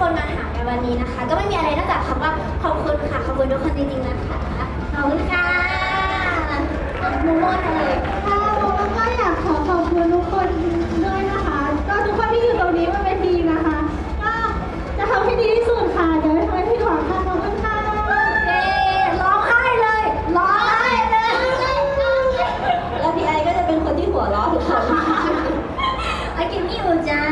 คนมาหาในวันนี้นะคะ ก็ไม่มีอะไรนอกจากคำว่าขอบคุณค่ะขอบคุณทุกคนจริงๆนะคะขอบคุณค่ะมูโม่เลยค่ะผมก็อยากขอขอบคุณทุกคนด้วยนะคะ ก็ทุกคนที่อยู่ตรงนี้บนเวทีนะคะ ก็จะทำให้ดีที่สุดค่ะเดี๋ยวไม่ทำให้ผิดหวังค่ะขอบคุณค่ะเย้ร้องไห้เลยร้องไห้เลยแล้วพี่ไอก็จะเป็นคนที่หัวเราะทุกคนไอ้กินนี่อูจ้า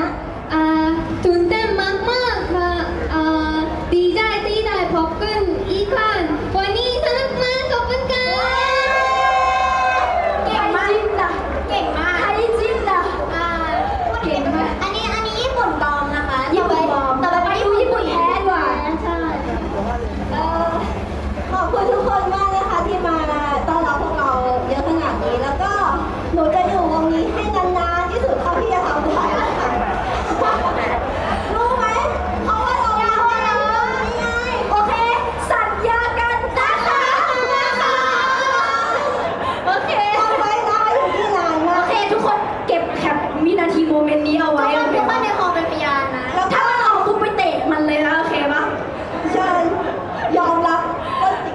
อ่าตื่นเต้นมากๆค่ะอ่าดีใจที่ได้พบกันอีกครั้งวันนี้สนุกมากขอบคุณค่ะ เก่งมากเก่งมากไทยจิ้นอะอ่าเก่งมาก อันนี้อันนี้ญี่ปุ่นปลอมนะคะ ญี่ปุ่นปลอม ต่อไปไปดูญี่ปุ่นแท้ดีกว่า ใช่ เอ่อขอบคุณทุกคนมากนะคะที่มาต้อนรับพวกเราเยอะขนาดนี้ แล้วก็ หนูจะอยู่วงนี้ให้นานๆที่สุดเท่าที่จะทำได้ค่ะรู้ไหมเพราะว่าเรามีคนเยอะนี่ไงโอเค สัญญากันนะคะโอเคทำไว้ได้อยู่ที่นานมาโอเคทุกคนเก็บแคปวินาทีโมเมนต์นี้เอาไว้ทุกคนทุกคนในฮอเป็นพยานนะแล้วถ้ามันออกปุ๊บไปเตะมันเลยนะโอเคปะเชิญยอมรับว่าจริง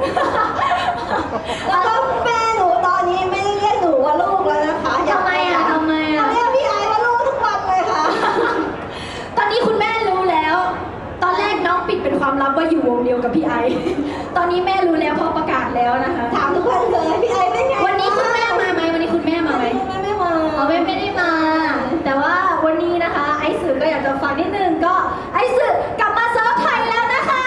องปิดเป็นความลับว่าอยู่วงเดียวกับพี่ไอ ตอนนี้แม่รู้แล้วเพราะประกาศแล้วนะคะ ถามทุกคนเลยพี่ไอเป็นไงวันนี้คุณแม่มาไหมวันนี้คุณแม่มาไหมแม่ไม่มาอ๋อไม่ไม่ได้มา แต่ว่าวันนี้นะคะ ไอซ์สื่อก็อยากจะฝากนิดนึงก็ไอซ์สื่อกลับมาเซิร์ฟไทยแล้วนะคะ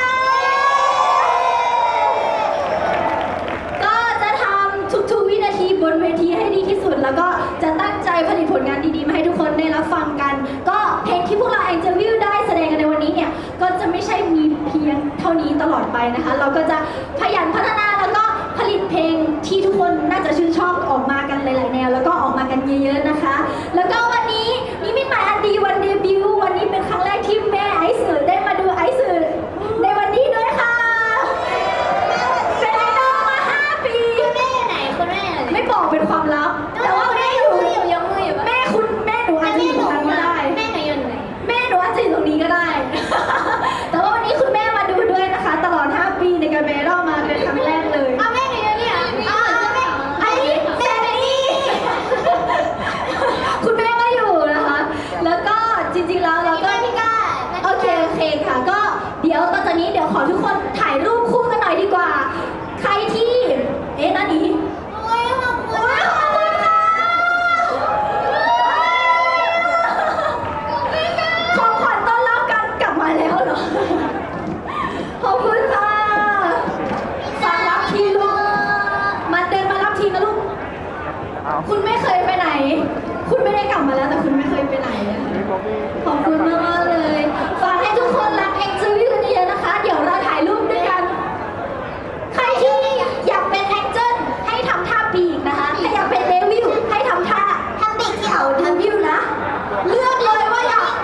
ก็จะทำทุกๆวินาทีบนเวทีให้ดีที่สุด แล้วก็จะตั้งใจผลิตผลงานดีๆมาให้ทุกคนได้รับฟังกันก็ นะคะ เราก็จะขยันพัฒนาแล้วก็ผลิตเพลงที่ทุกคนน่าจะชื่นชอบออกมากันหลาย ๆ แนว แล้วก็ออกมากันเยอะ ๆ นะคะ แล้วก็ เดี๋ยวขอทุกคนถ่ายรูปคู่กันหน่อยดีกว่า ใครที่ เอ๊ะนั่นนี่โอ้ยขอบคุณขอบคุณค่ะของขวัญต้อนรับกันกลับมาแล้วเหรอ ขอบคุณค่ะฝากรับทีลูก มาเดินมารับทีนะลูก คุณไม่เคยไปไหน คุณไม่ได้กลับมาแล้วแต่คุณไม่เคยไปไหน ขอบคุณมากๆ